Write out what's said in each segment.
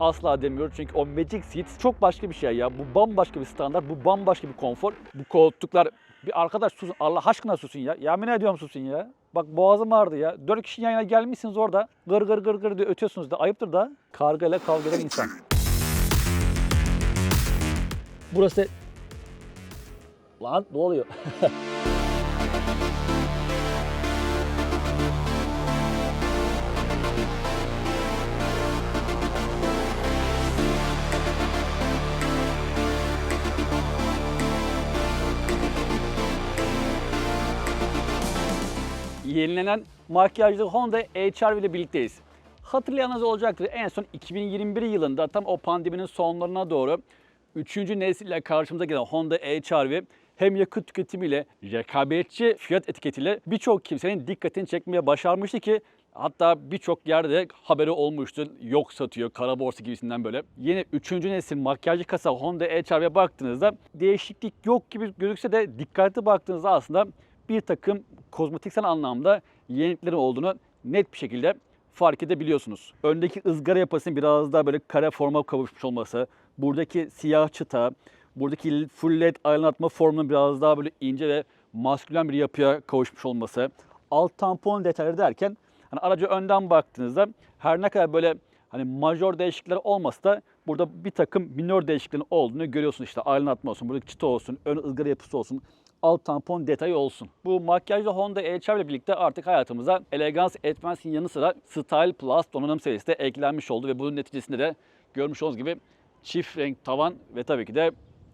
asla demiyoruz çünkü o Magic Seat çok başka bir şey ya. Bu bambaşka bir standart, bu bambaşka bir konfor. Bu koltuklar bir arkadaş susun Allah aşkına susun ya. Yemin ediyorum susun ya. Bak boğazım ağrıdı ya. Dört kişi yan yana gelmişsiniz orada. Gır gır gır gır diye ötüyorsunuz da ayıptır da. Kargayla kavga eden insan. Burası... Lan ne oluyor? yenilenen makyajlı Honda HR ile birlikteyiz. Hatırlayanınız olacaktır en son 2021 yılında tam o pandeminin sonlarına doğru 3. nesille karşımıza gelen Honda HR hem yakıt tüketimiyle rekabetçi fiyat etiketiyle birçok kimsenin dikkatini çekmeye başarmıştı ki Hatta birçok yerde haberi olmuştu. Yok satıyor, kara borsa gibisinden böyle. Yeni 3. nesil makyajlı kasa Honda HR-V'ye baktığınızda değişiklik yok gibi gözükse de dikkatli baktığınızda aslında bir takım kozmetiksel anlamda yeniliklerin olduğunu net bir şekilde fark edebiliyorsunuz. Öndeki ızgara yapısının biraz daha böyle kare forma kavuşmuş olması, buradaki siyah çıta, buradaki full led aydınlatma formunun biraz daha böyle ince ve maskülen bir yapıya kavuşmuş olması, alt tampon detayları derken hani aracı önden baktığınızda her ne kadar böyle hani majör değişiklikler olmasa da burada bir takım minor değişikliklerin olduğunu görüyorsunuz. İşte aydınlatma olsun, buradaki çıta olsun, ön ızgara yapısı olsun, alt tampon detayı olsun. Bu makyajlı Honda HR ile birlikte artık hayatımıza Elegance Advance'in yanı sıra Style Plus donanım serisi de eklenmiş oldu ve bunun neticesinde de görmüş olduğunuz gibi çift renk tavan ve tabii ki de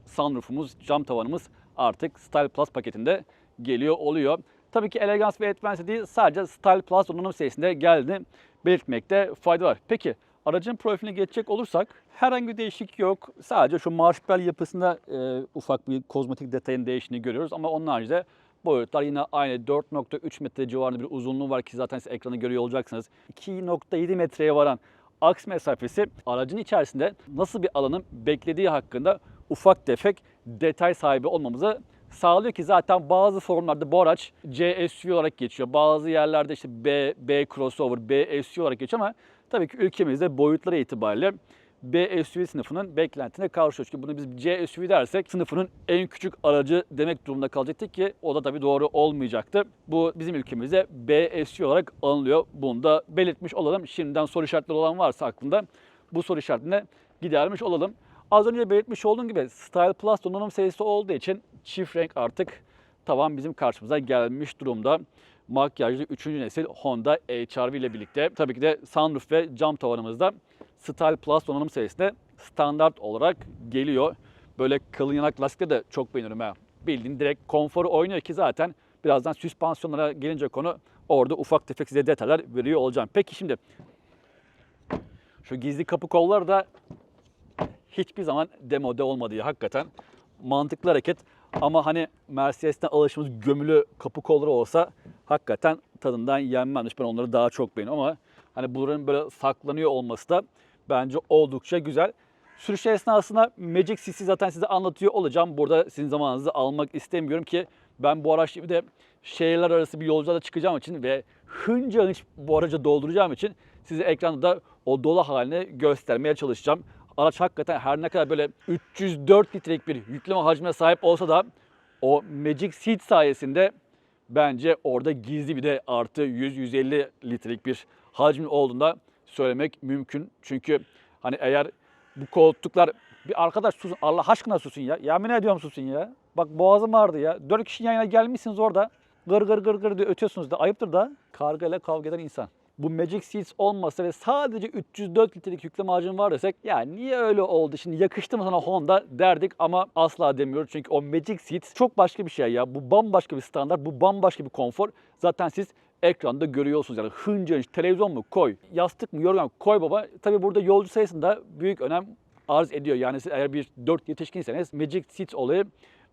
sunroofumuz, cam tavanımız artık Style Plus paketinde geliyor oluyor. Tabii ki Elegance ve Advance değil sadece Style Plus donanım serisinde geldiğini belirtmekte fayda var. Peki aracın profiline geçecek olursak herhangi bir değişiklik yok. Sadece şu marş bel yapısında e, ufak bir kozmetik detayın değiştiğini görüyoruz ama onun haricinde boyutlar yine aynı 4.3 metre civarında bir uzunluğu var ki zaten siz ekranı görüyor olacaksınız. 2.7 metreye varan aks mesafesi aracın içerisinde nasıl bir alanın beklediği hakkında ufak tefek detay sahibi olmamızı sağlıyor ki zaten bazı forumlarda bu araç C SUV olarak geçiyor. Bazı yerlerde işte B, B crossover, B SUV olarak geçiyor ama tabii ki ülkemizde boyutları itibariyle B SUV sınıfının beklentine karşılıyoruz ki bunu biz C SUV dersek sınıfının en küçük aracı demek durumunda kalacaktık ki o da tabii doğru olmayacaktı. Bu bizim ülkemizde B SUV olarak anılıyor. Bunu da belirtmiş olalım. Şimdiden soru işaretleri olan varsa aklında bu soru işaretine gidermiş olalım. Az önce belirtmiş olduğum gibi Style Plus donanım serisi olduğu için çift renk artık tavan bizim karşımıza gelmiş durumda. Makyajlı 3. nesil Honda HR-V ile birlikte tabii ki de sunroof ve cam tavanımızda Style Plus donanım serisinde standart olarak geliyor. Böyle kalın yanak lastikleri de çok beğeniyorum ha. Bildiğin direkt konforu oynuyor ki zaten birazdan süspansiyonlara gelince konu orada ufak tefek size detaylar veriyor olacağım. Peki şimdi şu gizli kapı kolları da hiçbir zaman demode olmadığı hakikaten mantıklı hareket. Ama hani Mercedes'ten alışımız gömülü kapı kolları olsa hakikaten tadından yenmezmiş. Ben onları daha çok beğeniyorum ama hani bunların böyle saklanıyor olması da bence oldukça güzel. Sürüş esnasında Magic CC zaten size anlatıyor olacağım. Burada sizin zamanınızı almak istemiyorum ki ben bu araç şimdi de şehirler arası bir yolculuğa da çıkacağım için ve hınca hınç bu aracı dolduracağım için size ekranda da o dolu halini göstermeye çalışacağım. Araç hakikaten her ne kadar böyle 304 litrelik bir yükleme hacmine sahip olsa da o Magic Seat sayesinde bence orada gizli bir de artı 100-150 litrelik bir hacmi olduğunda söylemek mümkün. Çünkü hani eğer bu koltuklar bir arkadaş susun Allah aşkına susun ya. Yemin ediyorum susun ya. Bak boğazım ağrıdı ya. Dört kişi yan yana gelmişsiniz orada. Gır gır gır gır diye ötüyorsunuz da ayıptır da. Karga ile kavga eden insan. Bu Magic Seats olmasa ve sadece 304 litrelik yükleme hacmi var desek ya niye öyle oldu şimdi yakıştı mı sana Honda derdik ama asla demiyoruz. Çünkü o Magic Seats çok başka bir şey ya. Bu bambaşka bir standart, bu bambaşka bir konfor. Zaten siz ekranda görüyorsunuz yani hınca hınç televizyon mu koy, yastık mı yorgan koy baba. Tabi burada yolcu sayısında büyük önem arz ediyor. Yani siz eğer bir 4 yetişkinseniz Magic Seat olayı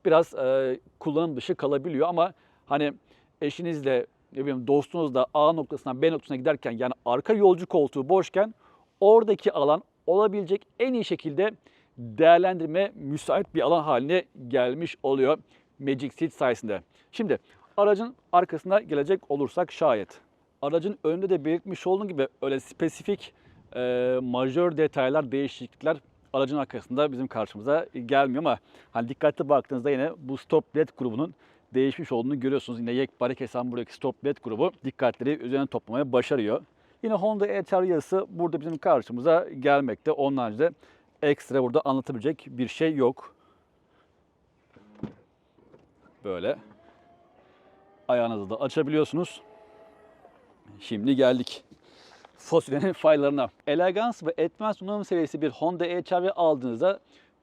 biraz e, kullanım dışı kalabiliyor ama hani eşinizle ne bileyim dostunuzla A noktasından B noktasına giderken yani arka yolcu koltuğu boşken oradaki alan olabilecek en iyi şekilde değerlendirme müsait bir alan haline gelmiş oluyor Magic Seat sayesinde. Şimdi aracın arkasına gelecek olursak şayet. Aracın önünde de belirtmiş olduğum gibi öyle spesifik e, majör detaylar, değişiklikler aracın arkasında bizim karşımıza gelmiyor ama hani dikkatli baktığınızda yine bu stop led grubunun değişmiş olduğunu görüyorsunuz. Yine yekpare kesen buradaki stop led grubu dikkatleri üzerine toplamaya başarıyor. Yine Honda yazısı burada bizim karşımıza gelmekte. Onun haricinde ekstra burada anlatabilecek bir şey yok. Böyle. Ayağınızı da açabiliyorsunuz. Şimdi geldik. Fossil'in faylarına. Elegans ve etmez donanım seviyesi bir Honda e-Char aldığınızda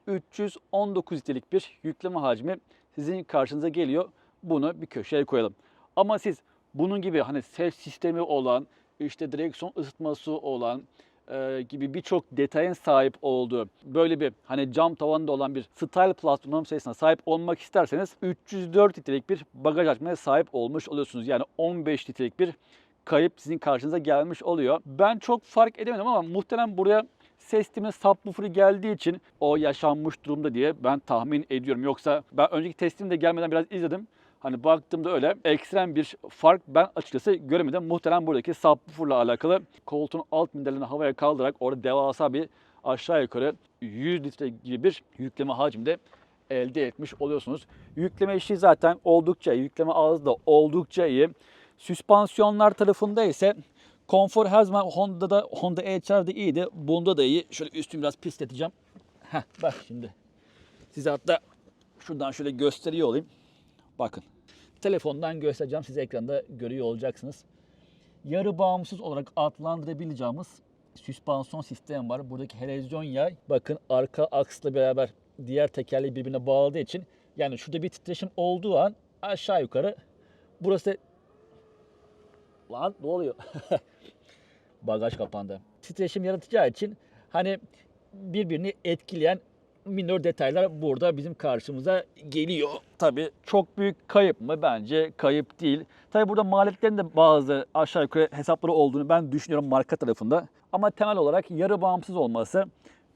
319 litrelik bir yükleme hacmi sizin karşınıza geliyor. Bunu bir köşeye koyalım. Ama siz bunun gibi hani ses sistemi olan, işte direksiyon ısıtması olan e, gibi birçok detayın sahip olduğu böyle bir hani cam tavanında olan bir Style Plus donanım sayısına sahip olmak isterseniz 304 litrelik bir bagaj hacmine sahip olmuş oluyorsunuz. Yani 15 litrelik bir kayıp sizin karşınıza gelmiş oluyor. Ben çok fark edemedim ama muhtemelen buraya ses sistemi subwoofer'ı geldiği için o yaşanmış durumda diye ben tahmin ediyorum. Yoksa ben önceki testimde gelmeden biraz izledim. Hani baktığımda öyle ekstrem bir fark ben açıkçası göremedim. Muhtemelen buradaki subwoofer'la alakalı koltuğun alt minderlerini havaya kaldırarak orada devasa bir aşağı yukarı 100 litre gibi bir yükleme hacminde elde etmiş oluyorsunuz. Yükleme işi zaten oldukça iyi. Yükleme ağzı da oldukça iyi. Süspansiyonlar tarafında ise konfor her zaman Honda'da Honda e-Char'da iyiydi. Bunda da iyi. Şöyle üstümü biraz pisleteceğim. Heh, bak şimdi. Size hatta şuradan şöyle gösteriyor olayım. Bakın. Telefondan göstereceğim. Siz ekranda görüyor olacaksınız. Yarı bağımsız olarak adlandırabileceğimiz süspansiyon sistemi var. Buradaki helezyon yay bakın arka aksla beraber diğer tekerleği birbirine bağladığı için yani şurada bir titreşim olduğu an aşağı yukarı burası lan ne oluyor? Bagaj kapandı. Titreşim yaratacağı için hani birbirini etkileyen minor detaylar burada bizim karşımıza geliyor. Tabii çok büyük kayıp mı? Bence kayıp değil. Tabii burada maliyetlerin de bazı aşağı yukarı hesapları olduğunu ben düşünüyorum marka tarafında. Ama temel olarak yarı bağımsız olması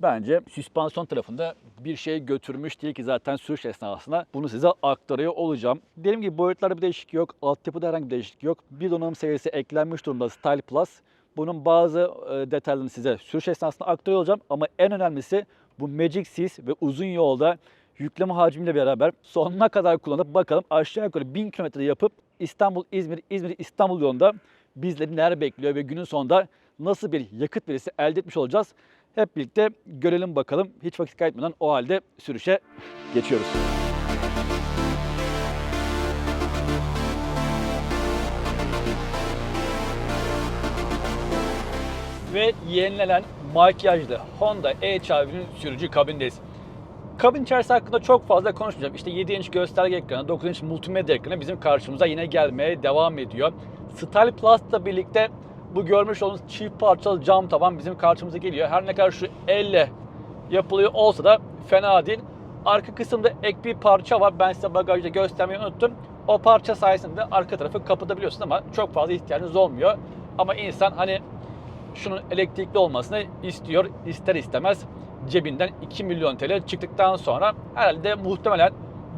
bence süspansiyon tarafında bir şey götürmüş değil ki zaten sürüş esnasında bunu size aktarıyor olacağım. Dediğim gibi boyutlarda bir değişiklik yok, altyapıda herhangi bir değişiklik yok. Bir donanım seviyesi eklenmiş durumda Style Plus. Bunun bazı e, detaylarını size sürüş esnasında aktarıyor olacağım ama en önemlisi bu Magic Seas ve uzun yolda yükleme hacmiyle beraber sonuna kadar kullanıp bakalım aşağı yukarı 1000 kilometre yapıp İstanbul, İzmir, İzmir, İstanbul yolunda bizleri neler bekliyor ve günün sonunda nasıl bir yakıt verisi elde etmiş olacağız. Hep birlikte görelim bakalım. Hiç vakit kaybetmeden o halde sürüşe geçiyoruz. Ve yenilenen makyajlı Honda e-Charvi'nin sürücü kabindeyiz. Kabin içerisi hakkında çok fazla konuşmayacağım. İşte 7 inç gösterge ekranı, 9 inç multimedya ekranı bizim karşımıza yine gelmeye devam ediyor. Style Plus'la birlikte bu görmüş olduğunuz çift parçalı cam tavan bizim karşımıza geliyor. Her ne kadar şu elle yapılıyor olsa da fena değil. Arka kısımda ek bir parça var. Ben size bagajda göstermeyi unuttum. O parça sayesinde arka tarafı kapatabiliyorsun ama çok fazla ihtiyacınız olmuyor. Ama insan hani şunun elektrikli olmasını istiyor, ister istemez cebinden 2 milyon TL çıktıktan sonra herhalde muhtemelen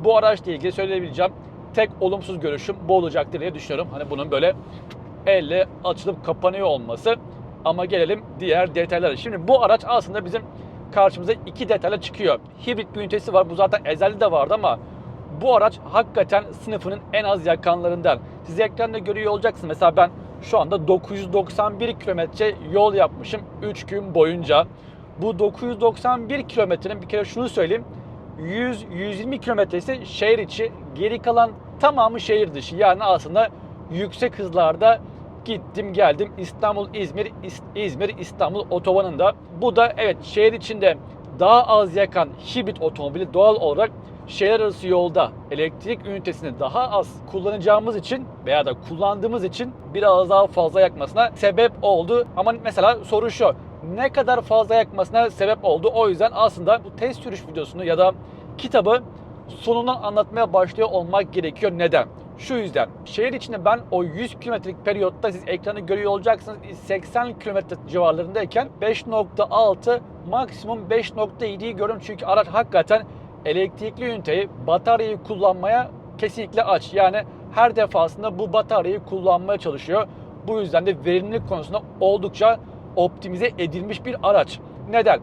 bu araçla ilgili söyleyebileceğim tek olumsuz görüşüm bu olacaktır diye düşünüyorum. Hani bunun böyle elle açılıp kapanıyor olması. Ama gelelim diğer detaylara. Şimdi bu araç aslında bizim karşımıza iki detayla çıkıyor. Hibrit bir ünitesi var. Bu zaten ezelde de vardı ama bu araç hakikaten sınıfının en az yakanlarından. Siz ekranda görüyor olacaksınız. Mesela ben şu anda 991 kilometre yol yapmışım 3 gün boyunca. Bu 991 kilometrenin bir kere şunu söyleyeyim. 100-120 kilometresi şehir içi, geri kalan tamamı şehir dışı. Yani aslında yüksek hızlarda gittim geldim İstanbul İzmir İzmir İstanbul otobanında. Bu da evet şehir içinde daha az yakan hibrit otomobili doğal olarak şehir arası yolda elektrik ünitesini daha az kullanacağımız için veya da kullandığımız için biraz daha fazla yakmasına sebep oldu. Ama mesela soru şu. Ne kadar fazla yakmasına sebep oldu? O yüzden aslında bu test sürüş videosunu ya da kitabı sonundan anlatmaya başlıyor olmak gerekiyor. Neden? Şu yüzden şehir içinde ben o 100 kilometrelik periyotta siz ekranı görüyor olacaksınız 80 kilometre civarlarındayken 5.6 maksimum 5.7'yi görüyorum çünkü araç hakikaten elektrikli üniteyi bataryayı kullanmaya kesinlikle aç. Yani her defasında bu bataryayı kullanmaya çalışıyor. Bu yüzden de verimlilik konusunda oldukça optimize edilmiş bir araç. Neden?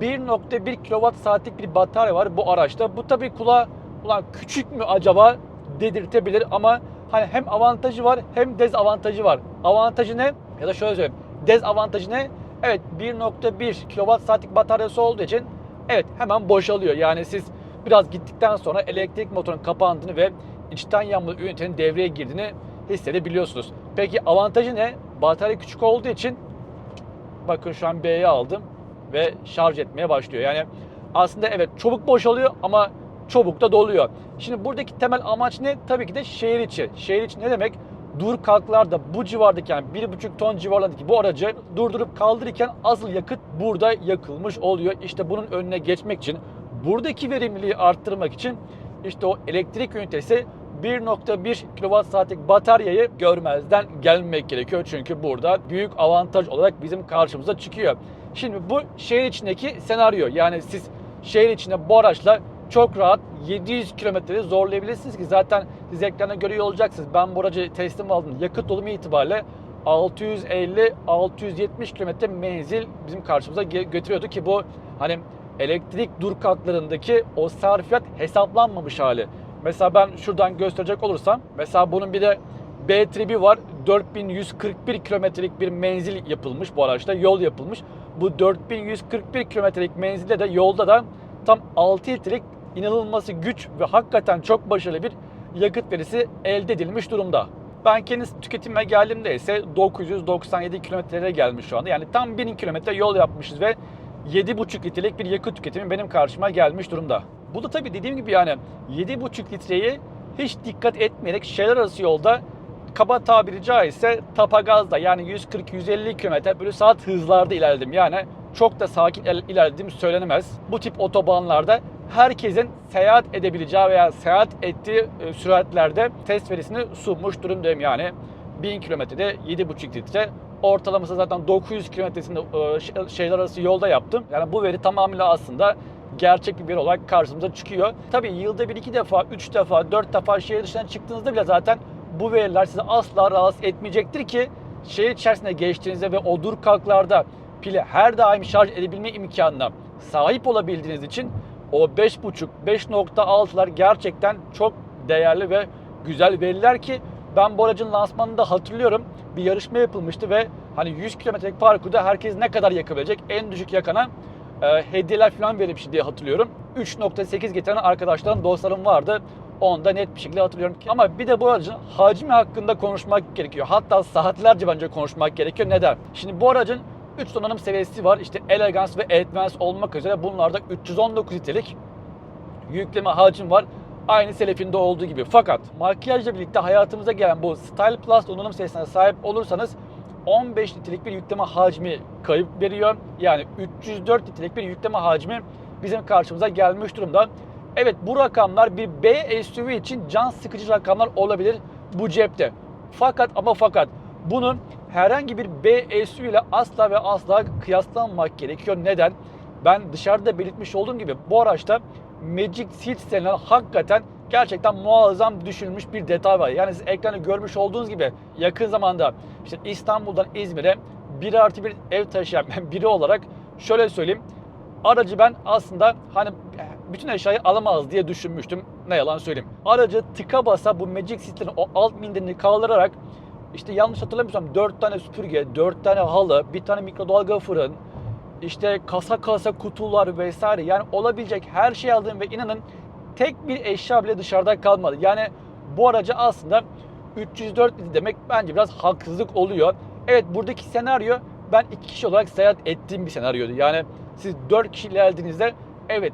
1.1 kWh saatlik bir batarya var bu araçta. Bu tabii kulağa ulan küçük mü acaba dedirtebilir ama hani hem avantajı var hem dezavantajı var. Avantajı ne? Ya da şöyle söyleyeyim. Dezavantajı ne? Evet 1.1 kWh saatlik bataryası olduğu için evet hemen boşalıyor. Yani siz biraz gittikten sonra elektrik motorun kapandığını ve içten yanmalı ünitenin devreye girdiğini hissedebiliyorsunuz. Peki avantajı ne? Batarya küçük olduğu için bakın şu an B'ye aldım ve şarj etmeye başlıyor. Yani aslında evet çabuk boşalıyor ama çabuk da doluyor. Şimdi buradaki temel amaç ne? Tabii ki de şehir içi. Şehir içi ne demek? Dur kalklarda bu civardaki yani 1,5 ton civarlarındaki bu aracı durdurup kaldırırken asıl yakıt burada yakılmış oluyor. İşte bunun önüne geçmek için buradaki verimliliği arttırmak için işte o elektrik ünitesi 1.1 kWh bataryayı görmezden gelmek gerekiyor. Çünkü burada büyük avantaj olarak bizim karşımıza çıkıyor. Şimdi bu şehir içindeki senaryo. Yani siz şehir içinde bu araçla çok rahat 700 kilometreyi zorlayabilirsiniz ki zaten siz ekranda görüyor olacaksınız. Ben bu aracı teslim aldım. Yakıt dolumu itibariyle 650-670 kilometre menzil bizim karşımıza götürüyordu ki bu hani elektrik dur kalklarındaki o sarfiyat hesaplanmamış hali. Mesela ben şuradan gösterecek olursam mesela bunun bir de B tribi var. 4141 kilometrelik bir menzil yapılmış bu araçta. Yol yapılmış. Bu 4141 kilometrelik menzilde de yolda da tam 6 litrelik inanılması güç ve hakikaten çok başarılı bir yakıt verisi elde edilmiş durumda. Ben kendi tüketimime geldiğimde ise 997 kilometrelere gelmiş şu anda. Yani tam 1000 kilometre yol yapmışız ve 7,5 litrelik bir yakıt tüketimi benim karşıma gelmiş durumda. Bu da tabii dediğim gibi yani 7,5 litreyi hiç dikkat etmeyerek şehir arası yolda kaba tabiri caizse tapagazda yani 140-150 km bölü saat hızlarda ilerledim. Yani çok da sakin il- ilerlediğim söylenemez. Bu tip otobanlarda herkesin seyahat edebileceği veya seyahat ettiği e, süratlerde test verisini sunmuş durumdayım. Yani 1000 kilometrede 7,5 litre ortalaması zaten 900 kilometresinde e, ş- şehirler arası yolda yaptım. Yani bu veri tamamıyla aslında gerçek bir veri olarak karşımıza çıkıyor. Tabii yılda bir iki defa, üç defa, dört defa şehir dışına çıktığınızda bile zaten bu veriler sizi asla rahatsız etmeyecektir ki şehir içerisinde geçtiğinizde ve o dur kalklarda pili her daim şarj edebilme imkanına sahip olabildiğiniz için o 5.5, 5.6'lar gerçekten çok değerli ve güzel veriler ki ben bu aracın lansmanında hatırlıyorum bir yarışma yapılmıştı ve hani 100 kilometrelik parkurda herkes ne kadar yakabilecek en düşük yakana e, hediyeler falan verilmişti diye hatırlıyorum. 3.8 getiren arkadaşlarım, dostlarım vardı. Onu da net bir şekilde hatırlıyorum. Ama bir de bu aracın hacmi hakkında konuşmak gerekiyor. Hatta saatlerce bence konuşmak gerekiyor. Neden? Şimdi bu aracın 3 donanım seviyesi var. İşte Elegance ve Advance olmak üzere bunlarda 319 litrelik yükleme hacim var. Aynı Selefi'nde olduğu gibi. Fakat makyajla birlikte hayatımıza gelen bu Style Plus donanım seviyesine sahip olursanız 15 litrelik bir yükleme hacmi kayıp veriyor. Yani 304 litrelik bir yükleme hacmi bizim karşımıza gelmiş durumda. Evet bu rakamlar bir B SUV için can sıkıcı rakamlar olabilir bu cepte. Fakat ama fakat bunun herhangi bir B SUV ile asla ve asla kıyaslanmak gerekiyor. Neden? Ben dışarıda belirtmiş olduğum gibi bu araçta Magic Seat denilen hakikaten gerçekten muazzam düşünülmüş bir detay var. Yani siz ekranda görmüş olduğunuz gibi yakın zamanda işte İstanbul'dan İzmir'e 1 artı bir ev taşıyan biri olarak şöyle söyleyeyim. Aracı ben aslında hani bütün eşyayı alamaz diye düşünmüştüm. Ne yalan söyleyeyim. Aracı tıka basa bu Magic Seat'lerin o alt minderini kaldırarak işte yanlış hatırlamıyorsam 4 tane süpürge, 4 tane halı, bir tane mikrodalga fırın, işte kasa kasa kutular vesaire yani olabilecek her şeyi aldım ve inanın tek bir eşya bile dışarıda kalmadı. Yani bu aracı aslında 304 litre demek bence biraz haksızlık oluyor. Evet buradaki senaryo ben iki kişi olarak seyahat ettiğim bir senaryoydu. Yani siz 4 kişi geldiğinizde evet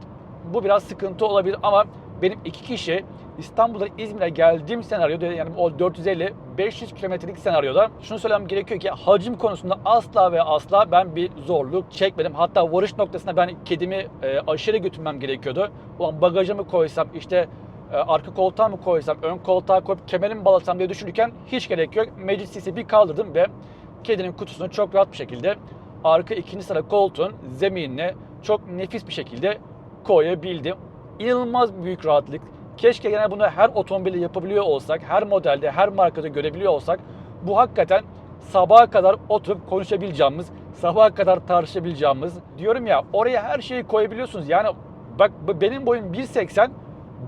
bu biraz sıkıntı olabilir ama benim iki kişi İstanbul'dan İzmir'e geldiğim senaryoda yani o 450-500 kilometrelik senaryoda şunu söylemem gerekiyor ki hacim konusunda asla ve asla ben bir zorluk çekmedim. Hatta varış noktasında ben kedimi e, aşırı götürmem gerekiyordu. Ulan bagaja mı koysam işte e, arka koltuğa mı koysam, ön koltuğa koyup kemerimi bağlasam diye düşünürken hiç gerek yok. Meclisi bir kaldırdım ve kedinin kutusunu çok rahat bir şekilde arka ikinci sıra koltuğun zeminine çok nefis bir şekilde koyabildim. İnanılmaz büyük rahatlık. Keşke gene bunu her otomobile yapabiliyor olsak, her modelde, her markada görebiliyor olsak bu hakikaten sabaha kadar oturup konuşabileceğimiz, sabaha kadar tartışabileceğimiz. Diyorum ya oraya her şeyi koyabiliyorsunuz. Yani bak benim boyum 1.80.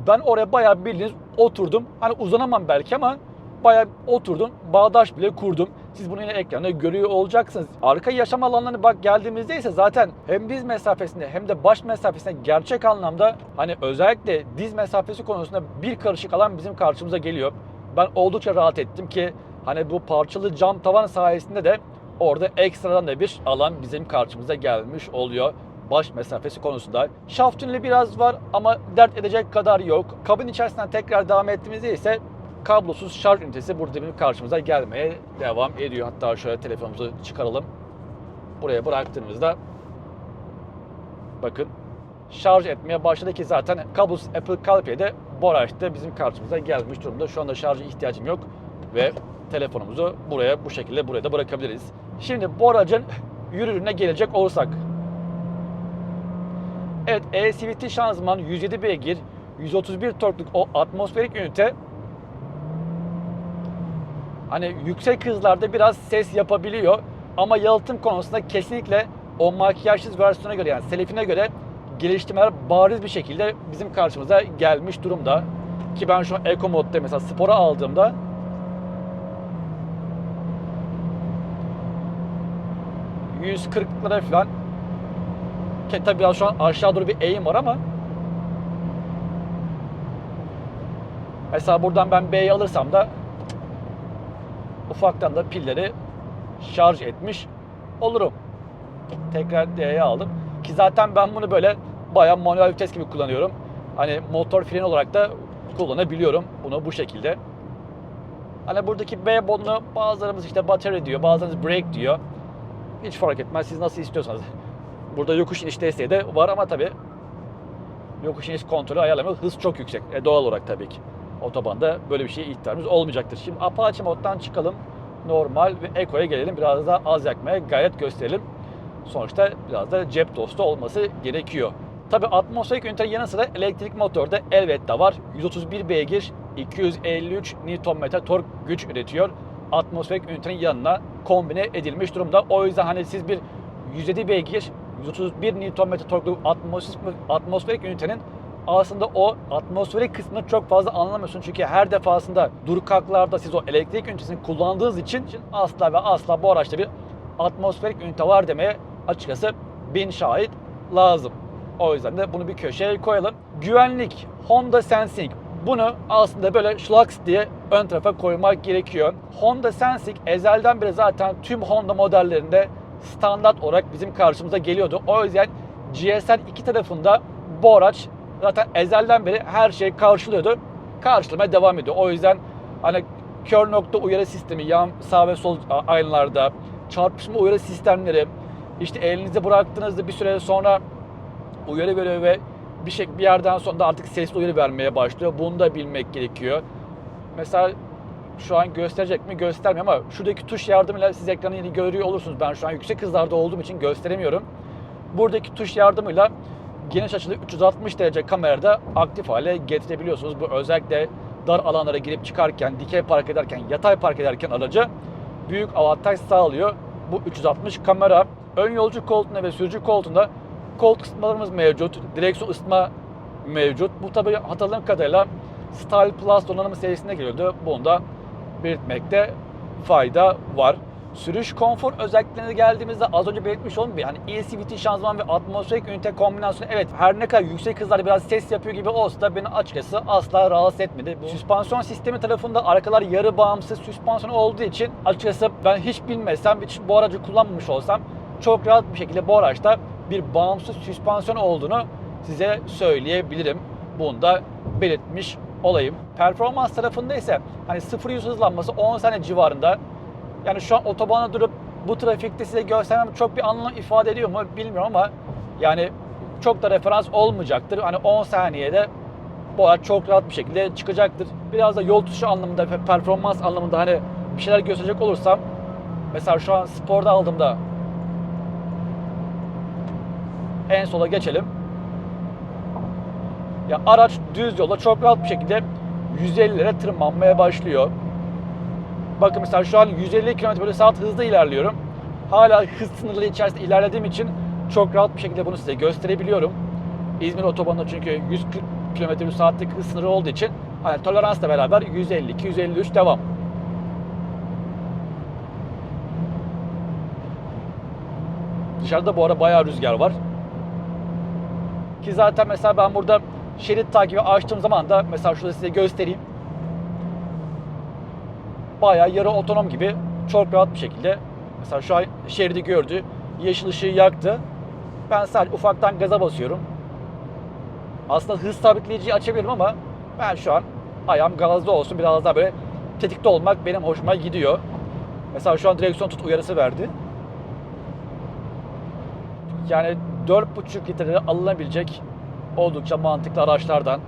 Ben oraya bayağı bildiğiniz oturdum. Hani uzanamam belki ama bayağı oturdum. Bağdaş bile kurdum. Siz bunu yine ekranda görüyor olacaksınız. Arka yaşam alanlarına bak geldiğimizde ise zaten hem diz mesafesinde hem de baş mesafesinde gerçek anlamda hani özellikle diz mesafesi konusunda bir karışık alan bizim karşımıza geliyor. Ben oldukça rahat ettim ki hani bu parçalı cam tavan sayesinde de orada ekstradan da bir alan bizim karşımıza gelmiş oluyor baş mesafesi konusunda. Şaft tüneli biraz var ama dert edecek kadar yok. Kabin içerisinden tekrar devam ettiğimizde ise kablosuz şarj ünitesi burada bizim karşımıza gelmeye devam ediyor. Hatta şöyle telefonumuzu çıkaralım. Buraya bıraktığımızda bakın şarj etmeye başladı ki zaten kablosuz Apple CarPlay de bu araçta bizim karşımıza gelmiş durumda. Şu anda şarja ihtiyacım yok ve telefonumuzu buraya bu şekilde buraya da bırakabiliriz. Şimdi bu aracın yürürlüğüne gelecek olursak. Evet e-CVT şanzıman 107 beygir 131 torkluk o atmosferik ünite hani yüksek hızlarda biraz ses yapabiliyor ama yalıtım konusunda kesinlikle o makyajsız versiyona göre yani selefine göre geliştirmeler bariz bir şekilde bizim karşımıza gelmiş durumda. Ki ben şu an Eco modda mesela spora aldığımda ...140'lara falan... Ki tabii biraz şu an aşağı doğru bir eğim var ama... Mesela buradan ben B'yi alırsam da... Ufaktan da pilleri şarj etmiş olurum. Tekrar D'ye aldım. Ki zaten ben bunu böyle bayağı manuel vites gibi kullanıyorum. Hani motor freni olarak da kullanabiliyorum bunu bu şekilde. Hani buradaki B bodunu bazılarımız işte battery diyor, bazılarımız brake diyor. Hiç fark etmez siz nasıl istiyorsanız. Burada yokuş iniş desteği de var ama tabi yokuş iniş kontrolü ayarlamıyor. Hız çok yüksek. E, doğal olarak tabii ki. Otobanda böyle bir şeye ihtiyacımız olmayacaktır. Şimdi Apache moddan çıkalım. Normal ve Eco'ya gelelim. Biraz daha az yakmaya gayret gösterelim. Sonuçta biraz da cep dostu olması gerekiyor. Tabi atmosferik ünitenin yanı sıra elektrik motorda elbette var. 131 beygir, 253 Nm tork güç üretiyor. Atmosferik ünitenin yanına kombine edilmiş durumda. O yüzden hani siz bir 107 beygir, 131 Nm torklu atmosferik ünitenin aslında o atmosferik kısmını çok fazla anlamıyorsun. Çünkü her defasında dur kalklarda siz o elektrik ünitesini kullandığınız için asla ve asla bu araçta bir atmosferik ünite var demeye açıkçası bin şahit lazım. O yüzden de bunu bir köşeye koyalım. Güvenlik, Honda Sensing. Bunu aslında böyle şlaks diye ön tarafa koymak gerekiyor. Honda Sensing ezelden beri zaten tüm Honda modellerinde standart olarak bizim karşımıza geliyordu. O yüzden GSR iki tarafında bu araç zaten ezelden beri her şey karşılıyordu. Karşılamaya devam ediyor. O yüzden hani kör nokta uyarı sistemi, yan sağ ve sol aynalarda, çarpışma uyarı sistemleri, işte elinize bıraktığınızda bir süre sonra uyarı veriyor ve bir şey bir yerden sonra da artık sesli uyarı vermeye başlıyor. Bunu da bilmek gerekiyor. Mesela şu an gösterecek mi göstermiyor ama şuradaki tuş yardımıyla siz ekranı yeni görüyor olursunuz. Ben şu an yüksek hızlarda olduğum için gösteremiyorum. Buradaki tuş yardımıyla geniş açılı 360 derece kamerada aktif hale getirebiliyorsunuz. Bu özellikle dar alanlara girip çıkarken, dikey park ederken, yatay park ederken aracı büyük avantaj sağlıyor. Bu 360 kamera ön yolcu koltuğunda ve sürücü koltuğunda koltuk ısıtmalarımız mevcut. Direksiyon ısıtma mevcut. Bu tabi hatırladığım kadarıyla Style Plus donanımı serisinde geliyordu. Bunu da belirtmekte fayda var. Sürüş konfor özelliklerine geldiğimizde az önce belirtmiş oldum. Yani ECVT şanzıman ve atmosferik ünite kombinasyonu evet her ne kadar yüksek hızlarda biraz ses yapıyor gibi olsa da beni açıkçası asla rahatsız etmedi. Bu süspansiyon sistemi tarafında arkalar yarı bağımsız süspansiyon olduğu için açıkçası ben hiç bilmesem, hiç bu aracı kullanmamış olsam çok rahat bir şekilde bu araçta bir bağımsız süspansiyon olduğunu size söyleyebilirim. Bunu da belirtmiş olayım. Performans tarafında ise hani 0-100 hızlanması 10 saniye civarında. Yani şu an otobana durup bu trafikte size göstermem çok bir anlam ifade ediyor mu bilmiyorum ama yani çok da referans olmayacaktır. Hani 10 saniyede bu araç çok rahat bir şekilde çıkacaktır. Biraz da yol tutuşu anlamında performans anlamında hani bir şeyler gösterecek olursam mesela şu an sporda aldığımda en sola geçelim. Ya araç düz yola çok rahat bir şekilde 150'lere tırmanmaya başlıyor. Bakın mesela şu an 150 km saat hızla ilerliyorum. hala hız sınırları içerisinde ilerlediğim için çok rahat bir şekilde bunu size gösterebiliyorum. İzmir otobanında çünkü 140 km saatlik hız sınırı olduğu için hani toleransla beraber 152, 153 devam. Dışarıda bu ara bayağı rüzgar var. Ki zaten mesela ben burada şerit takibi açtığım zaman da mesela şurada size göstereyim. Bayağı yarı otonom gibi çok rahat bir şekilde mesela şu an şeridi gördü. Yeşil ışığı yaktı. Ben sadece ufaktan gaza basıyorum. Aslında hız sabitleyiciyi açabilirim ama ben şu an ayağım gazda olsun biraz daha böyle tetikte olmak benim hoşuma gidiyor. Mesela şu an direksiyon tut uyarısı verdi. Yani 4,5 litrede alınabilecek oldukça mantıklı araçlardan.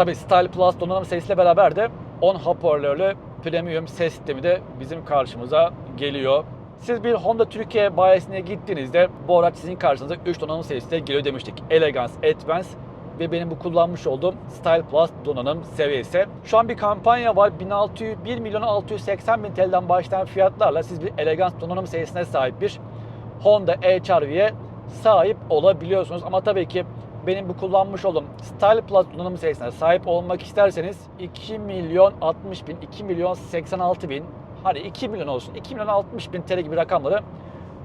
Tabii Style Plus donanım sesiyle beraber de 10 hoparlörlü premium ses sistemi de bizim karşımıza geliyor. Siz bir Honda Türkiye bayisine gittiğinizde bu araç sizin karşınıza 3 donanım serisiyle geliyor demiştik. Elegance, Advance ve benim bu kullanmış olduğum Style Plus donanım seviyesi. Şu an bir kampanya var. 1600, 1 milyon 680 bin TL'den başlayan fiyatlarla siz bir Elegance donanım serisine sahip bir Honda HR-V'ye sahip olabiliyorsunuz. Ama tabii ki benim bu kullanmış olduğum Style Plus donanım serisine sahip olmak isterseniz 2 milyon 60 bin, 2 milyon 86 bin, hadi 2 milyon olsun, 2 milyon 60 bin TL gibi rakamları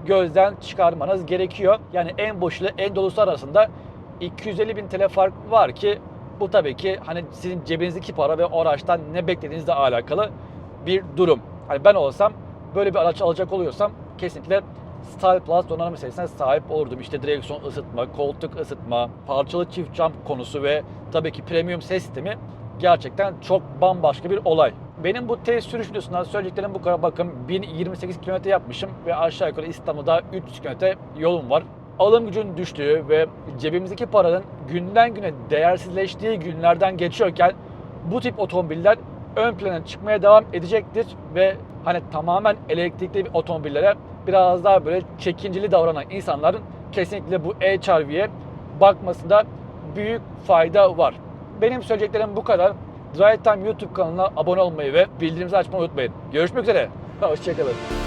gözden çıkarmanız gerekiyor. Yani en boşuyla en dolusu arasında 250 bin TL fark var ki bu tabii ki hani sizin cebinizdeki para ve o araçtan ne beklediğinizle alakalı bir durum. Hani ben olsam böyle bir araç alacak oluyorsam kesinlikle Style Plus donanım serisine sahip olurdum. İşte direksiyon ısıtma, koltuk ısıtma, parçalı çift cam konusu ve tabii ki premium ses sistemi gerçekten çok bambaşka bir olay. Benim bu test sürüş videosundan söyleyeceklerim bu kadar. Bakın 1028 km yapmışım ve aşağı yukarı İstanbul'da 300 km yolum var. Alım gücünün düştüğü ve cebimizdeki paranın günden güne değersizleştiği günlerden geçiyorken bu tip otomobiller ön plana çıkmaya devam edecektir ve hani tamamen elektrikli bir otomobillere biraz daha böyle çekinceli davranan insanların kesinlikle bu e-Charvi'ye bakmasında büyük fayda var. Benim söyleyeceklerim bu kadar. Drive Time YouTube kanalına abone olmayı ve bildirimleri açmayı unutmayın. Görüşmek üzere. Hoşçakalın.